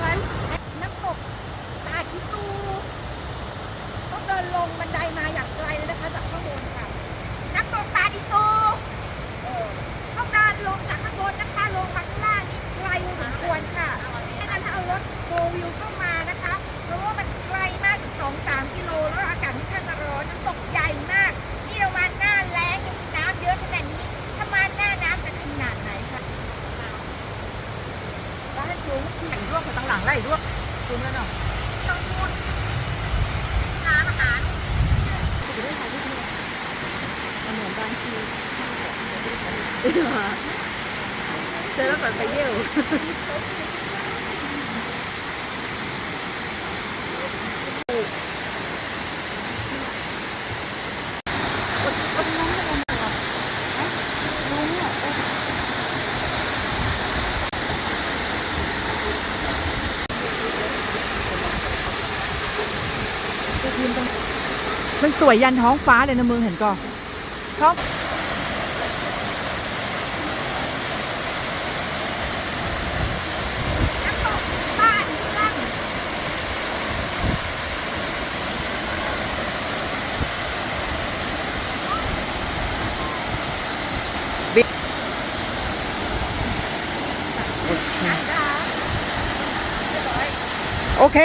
อะไรน้ำตกตาคิตูต้องเดินลงบันไดมาอย่างไกลเลยนะคะจากข้างบนค่ะ น้ำตกตาดิตูเออต้องเดินลงจากข้างบนนะคะลงมาข้างล่างนี่ไกลพอสมควรค่ะดังนั้าเอารถโฟวิวเกอยู่ตั้งหลังไล่ด้วงชูแล้วเนาะต้องร่วงน้ำอาหารจะได้ใช้ที่นี่เหมือนบางทีเจอแล้วแบบไปเยี่ยว ยืนตรงมันสวยยันท้องฟ้าเลยนะมึงเห็นก่อนท้องโอเค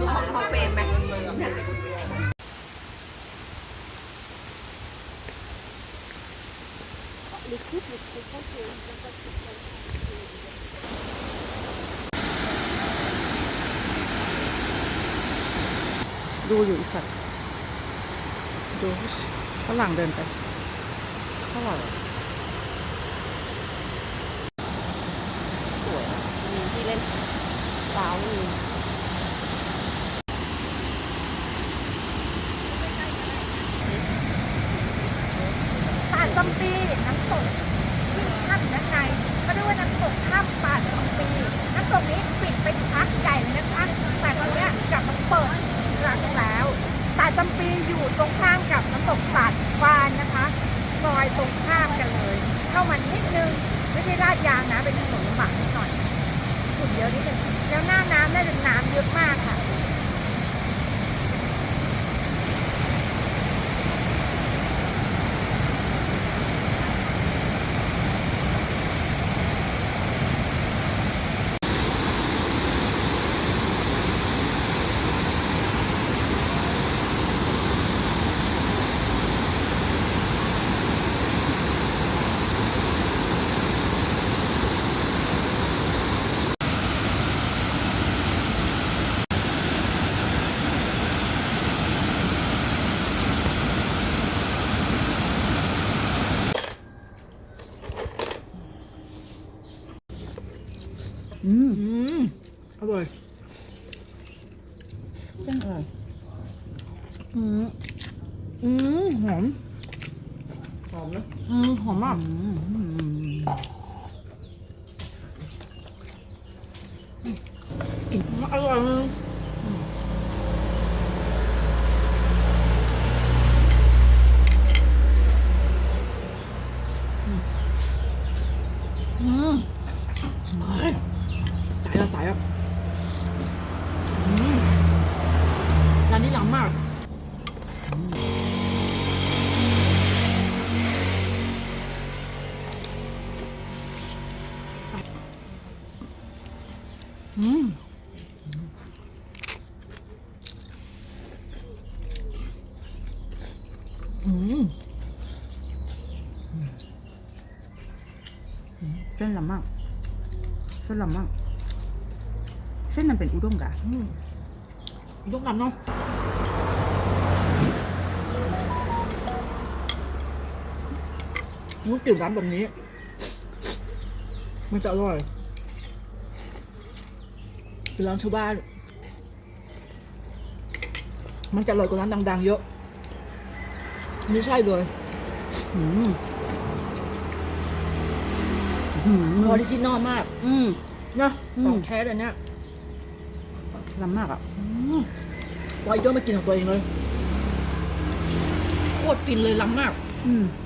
ดูของของเฟรมไหม ดูอยู่อีสัตว์ดูฝรั่งเดินไปเท่าไหร่วะสวยมีที่เล่นว้าวมี จำปีน้ำตกที่ถ้ำด้านในเขาเรียกว่าน้ำตกถ้ำป่าจำปีน้ำตกนี้ปิดไปพักใหญ่เลยนะคะแต่ตอนนี้กลับมาเปิดอีกครั้งแล้วป่าจำปีอยู่ตรงข้ามกับน้ำตกสาดฟานนะคะซอยตรงข้ามกันเลย เข้ามานิดนึงไม่ใช่ลาดยางนะเป็นถนนลำบากนิดหน่อยฝุ่นเยอะนิดนึงแล้วหน้าน้ำได้เป็นน้ำเยอะมากค่ะ เส้นอร่อยอืมอืมหอมหอมนะอืมหอมมากกลิ่นอร่อยอืมตายแล้วตายแล้วอืมร้านนี้ล้ำมากอืมอืมเส้นลำมากเส้นลำมากเส้นมันเป็นอุด้งกะ อุด้งลำเนาะมุกตื่นร้านแบบนี้ มันจะอร่อยเป็นร้านชาวบ้าน มันจะอร่อยกว่าร้านดัง ๆ เยอะ ไม่ใช่เลยอืมอืมออริจินอลมาก อืมเนาะอืมของแท้เลยเนี่ย ล้ำมากอะอืมวายโยนมากินของตัวเองเลย โคตรฟินเลยล้ำมาก อืมอ